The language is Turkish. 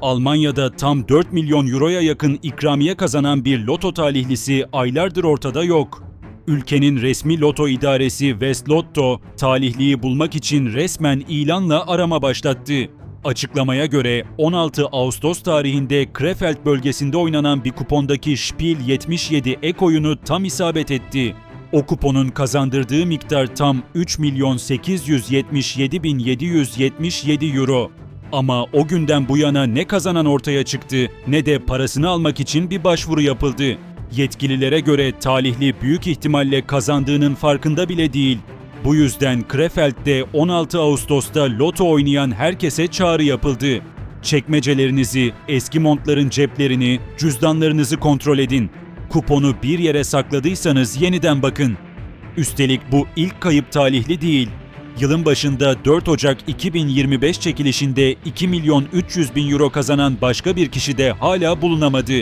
Almanya'da tam 4 milyon euroya yakın ikramiye kazanan bir loto talihlisi aylardır ortada yok. Ülkenin resmi loto idaresi West Lotto, talihliyi bulmak için resmen ilanla arama başlattı. Açıklamaya göre 16 Ağustos tarihinde Krefeld bölgesinde oynanan bir kupondaki Spiel 77 ek oyunu tam isabet etti. O kuponun kazandırdığı miktar tam 3 milyon 877 bin 777 euro. Ama o günden bu yana ne kazanan ortaya çıktı ne de parasını almak için bir başvuru yapıldı. Yetkililere göre talihli büyük ihtimalle kazandığının farkında bile değil. Bu yüzden Krefeld'de 16 Ağustos'ta loto oynayan herkese çağrı yapıldı. Çekmecelerinizi, eski montların ceplerini, cüzdanlarınızı kontrol edin. Kuponu bir yere sakladıysanız yeniden bakın. Üstelik bu ilk kayıp talihli değil. Yılın başında 4 Ocak 2025 çekilişinde 2 milyon 300 bin euro kazanan başka bir kişi de hala bulunamadı.